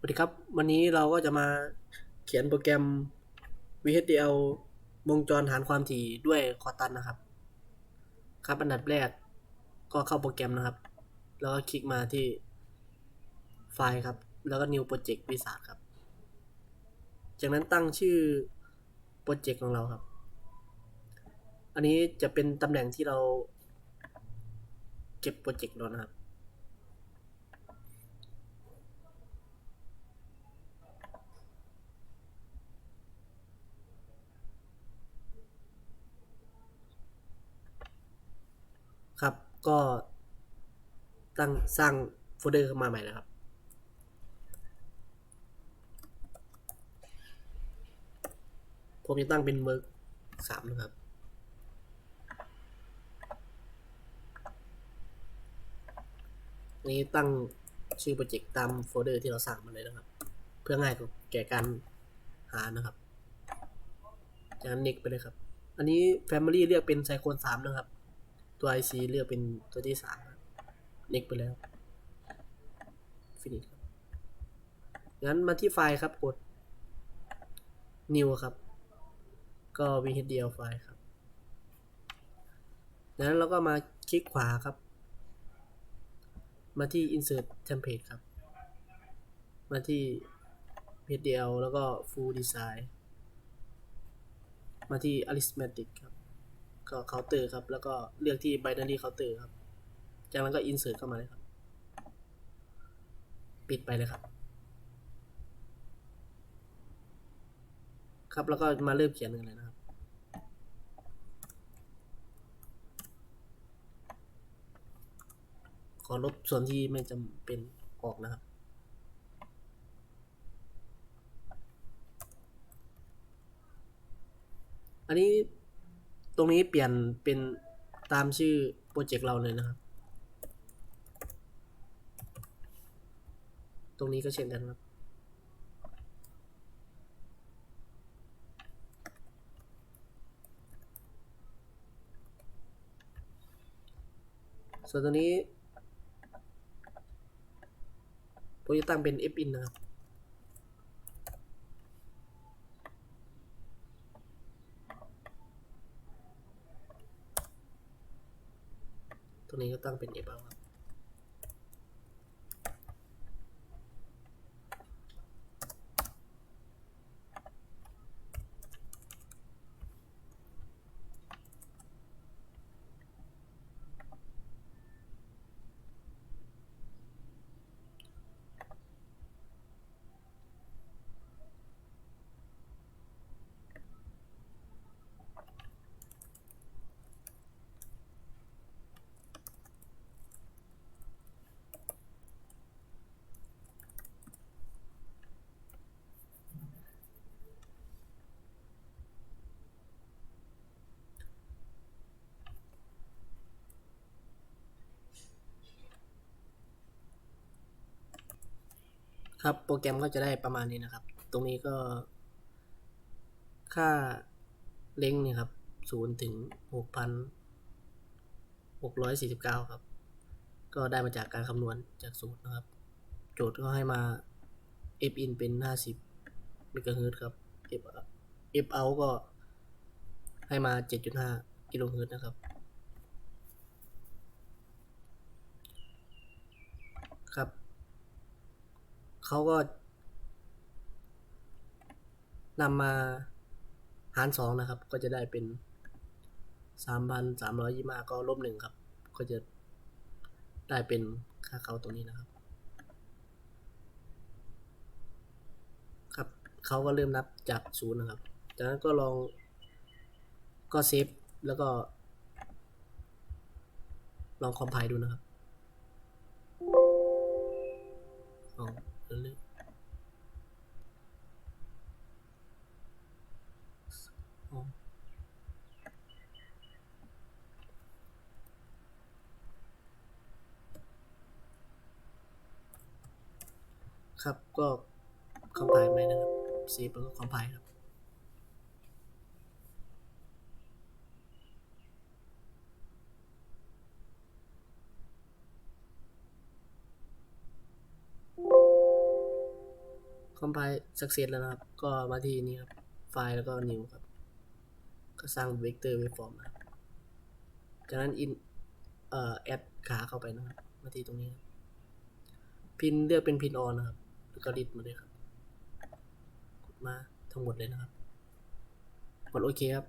สวัสดีครับ วันนี้เราก็จะมาเขียนโปรแกรม VHDL วงจรฐานความถี่ด้วยคอตันนะครับ ครับอันดับแรกก็เข้าโปรแกรมนะครับ แล้วก็คลิกมาที่ไฟล์ครับ แล้วก็ New Project วิสาครับ จากนั้นตั้งชื่อโปรเจกต์ของเราครับ อันนี้จะเป็นตำแหน่งที่เราเก็บโปรเจกต์เรานะครับ ครับ ก็ตั้งสร้างโฟลเดอร์ขึ้นมาใหม่นะครับ ผมจะตั้งเป็นเวิร์กสามนะครับ นี้ตั้งชื่อโปรเจกต์ตามโฟลเดอร์ที่เราสั่งมาเลยนะครับ เพื่อง่ายแก่การหานะครับจากนั้น next ไปเลยครับ อันนี้ Family เลือกเป็นไซโคนสามนะครับ ตัว IC เลือกเป็นตัวที่สามครับ next ไปแล้ว finish ครับงั้นมาที่ไฟล์ครับกด new ครับ ก็ VHDL ไฟล์ครับจากนั้นเราก็มาคลิกขวาครับ มาที่ insert template ครับ มาที่ VHDL แล้วก็ full design มาที่ arithmetic ครับ ก็ counter ครับ แล้วก็เลือกที่ binary counter ครับ จากนั้นก็ insert เข้ามาเลยครับ ปิดไปเลยครับ ครับแล้วก็มาเริ่มเขียนกันเลยนะครับขอลบส่วนที่ไม่จำเป็นออกนะครับ อันนี้ ตรงนี้เปลี่ยนเป็นตามชื่อโปรเจกต์เราเลยนะครับ ตรงนี้ก็เช่นกันครับ ส่วนตัวนี้ผมจะตั้งเป็น f in นะครับ ตรงนี้ก็ตั้งเป็น f เอาครับ ครับโปรแกรมก็จะได้ประมาณนี้นะครับ ตรงนี้ก็ ค่าเล้งเนี่ยครับศูนย์ถึงหกพันหกร้อยสี่สิบเก้าครับ ก็ได้มาจากการคำนวณจากสูตรนะครับ โจทย์ก็ให้มา f in เป็นห้าสิบเมกะเฮิรตครับ f f out ก็ให้มาเจ็ดจุดห้ากิโลเฮิรตนะครับ เขาก็นำมาหารสองนะครับ ก็จะได้เป็นสามพันสามร้อยยี่าก็ลบหนึ่งครับ ก็จะได้เป็นค่าเขาตรงนี้นะครับ ครับเขาก็เริ่มนับจากศูนย์นะครับ จากนั้นก็ลองก็เซฟแล้วก็ ลองคอมไพล์ดูนะครับ อ๋อ ลึกครับก็คอมไพล์ไหมนะครับซีแล้วก็คอมไพล์ครับ คอมไพล์สักเซสแล้วนะครับ ก็มาที่นี่ครับ ไฟล์แล้วก็ new ครับ ก็สร้าง vector waveform นะครับจากนั้น in เอ่อ add ขาเข้าไปนะครับ มาที่ตรงนี้ครับพินเลือกเป็นพินออนนะครับแล้วก็ดิดมาเลยครับ กดมาทั้งหมดเลยนะครับ กดโอเคครับ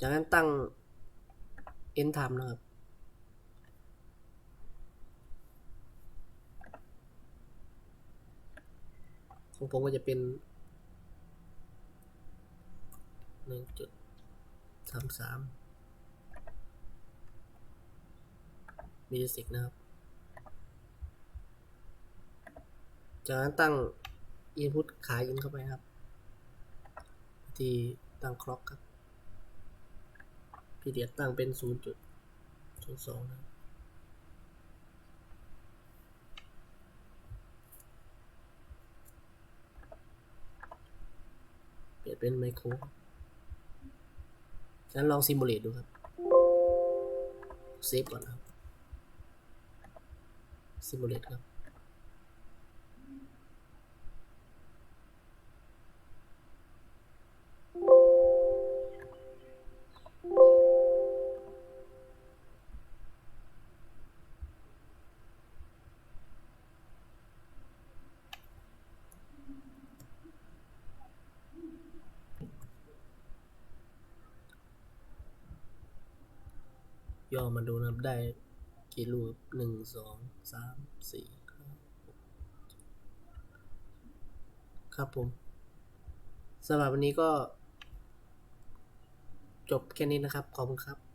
จากนั้นตั้ง end time นะครับ ของผมก็จะเป็นหนึ่งจุดสามสามมิลลิกนะครับ จากนั้นตั้ง input ขาย In เข้าไปครับ ที่ตั้ง clock ครับพีเดียตั้งเป็นศูนย์จุดศูนย์สองนะครับ เปลี่ยนเป็นไมโครฉะนั้นลองซิมูเลตดูครับเซฟก่อนนะครับซิมูเลตครับ ย่อมาดูนะครับได้กี่รูปหนึ่งสองสามสี่หกครับผมสำหรับวันนี้ก็ จบแค่นี้นะครับ ขอบคุณครับ